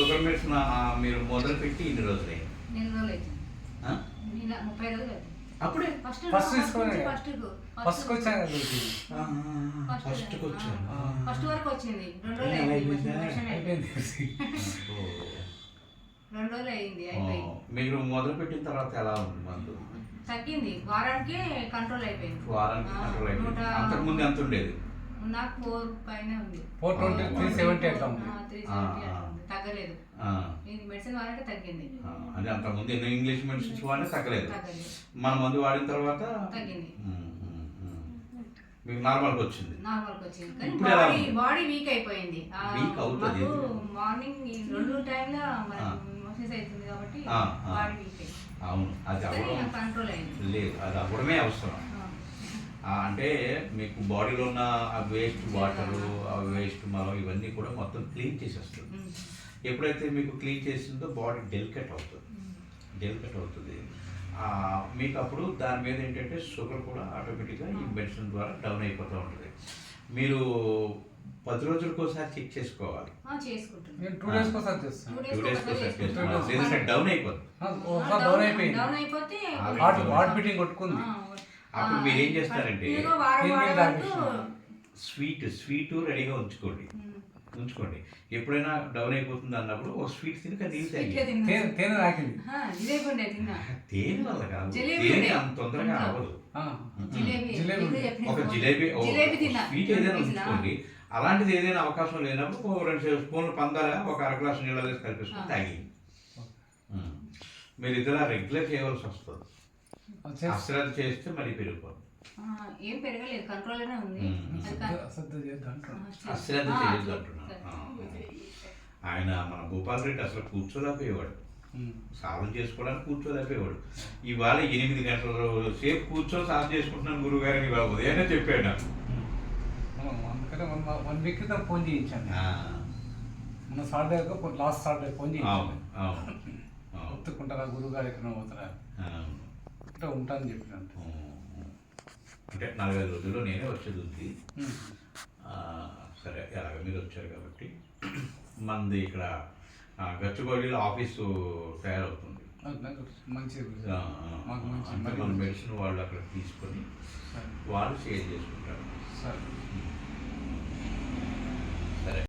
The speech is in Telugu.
మెడిసిన్ ఆ, మీరు మొదలు పెట్టి ఇన్ని రోజులే. అప్పుడే? First first. ఫస్ట్ ఫస్ట్ వచ్చాను. ఫస్ట్కి వచ్చాను ఫస్ట్ వరకు వచ్చింది. రెండు రోజులు అయింది. అయిపోయిందా? రెండు రోజులు అయింది అయిపోయింది. మీరు మొదలు పెట్టిన తర్వాత ఎలా ఉంది మందు? తగ్గింది. వారానికి కంట్రోల్ అయిపోయింది. వారానికి కంట్రోల్ అయిపోయింది. అంతకుముందు ఎంత ఉండేది? నాకు ఫోర్ పైన ఉంది. ఫోర్ ట్వంటీ త్రీ సెవెంటీ అట్లా ఉంది. త్రీ ఆ, సెవెంటీ ఆ. అట్లా ఉంది. తగ్గలేదు. ఇది మెడిసిన్ తగ్గింది. అంతకుముందు ఎన్నో ఇంగ్లీష్ మెడిసిన్స్ వాడినా తగ్గలేదు. మన మందు వాడిన తర్వాత తగ్గింది. మీకు నార్మల్గా వచ్చింది. నార్మల్కి వచ్చింది. కానీ బాడీ? బాడీ వీక్ అయిపోయింది. ఆ, Weak అవుతుంది. మార్నింగ్ ఈ రెండు టైంలో మోసెస్ అవుతుంది కాబట్టి. బాడీ వీక్ అవును. అది అవ్వడం కంట్రోల్ అయింది. లేదు. అది అవ్వడమే అవసరం. అంటే మీకు బాడీలో ఉన్న ఆ వేస్ట్ వాటర్ ఆ వేస్ట్ మలం ఇవన్నీ కూడా మొత్తం క్లీన్ చేసేస్తుంది. ఎప్పుడైతే మీకు క్లీన్ చేసిందో బాడీ డెలికేట్ అవుతుంది. డెలికేట్ అవుతుంది. ఆ, మీకు అప్పుడు దాని మీద ఏంటంటే షుగర్ కూడా ఆటోమేటిక్గా ఈ మెడిసిన్ ద్వారా డౌన్ అయిపోతూ ఉంటుంది. మీరు పది రోజులకు ఒకసారి చెక్ చేసుకోవాలి టూ ఒకసారి. లేదంటే డౌన్ అయిపోతుంది. డౌన్ అయిపోయింది. హార్ట్ బీటింగ్ కొట్టుకుంది. ఆ, అప్పుడు మీరు ఏం చేస్తారంటే స్వీట్ స్వీట్ రెడీగా ఉంచుకోండి. ఉంచుకోండి ఎప్పుడైనా డౌన్ అయిపోతుంది అన్నప్పుడు ఒక స్వీట్. తేనె తేనె తిన్నా తేనె వల్ల కాదు తేనె. అంత తొందరగా. అవ్వదు ఒక జిలేబీ ఓ, జిలేబీ తిన్నా స్వీట్ ఏదైనా. ఉంచుకోండి అలాంటిది ఏదైనా అవకాశం లేనప్పుడు ఒక రెండు స్పూన్లు పందాల ఒక అర గ్లాసు నీళ్ళ కలిపేసుకుని. తాగి. మీరు ఇదిలా రెగ్యులర్ చేయవలసి వస్తుంది. అశ్రద్ధ చేస్తే మళ్ళీ పెరిగిపోతుంది. ఆ, ఏం పెరగలేదు కంట్రోల్లోనే ఉంది. అశ్రద్ధ చేయొద్దు. అంటున్నాను. ఆయన మన భూపాల్ రెడ్డి అసలు కూర్చోలేకపోయేవాడు. సాధన చేసుకోవడానికి కూర్చోలేకపోయేవాడు. ఇవాళ ఎనిమిది గంటల సేపు కూర్చొని సాధన చేసుకుంటున్నాను గురువు గారిని ఇవాళ ఉదయాన్నే చెప్పాడు నాకు. అందుకనే వన్ వీక్ క్రితం ఫోన్ చేయించాను. ఆ, మన సాటర్డే లాస్ట్ సాటర్డే ఫోన్ చేయించాను. ఒత్తుకుంటారా గురువు గారు ఎక్కడ పోతారా? అవును. అంటే ఉంటానని చెప్పినంట అంటే నాలుగైదు రోజుల్లో నేనే వచ్చేది ఉంది సరే ఎలాగ మీరు వచ్చారు కాబట్టి. మనది ఇక్కడ గచ్చిబౌలిలో ఆఫీసు తయారవుతుంది. మంచి. మెడిసిన్ వాళ్ళు అక్కడ తీసుకొని వాళ్ళు షేర్ చేసుకుంటారు. సరే.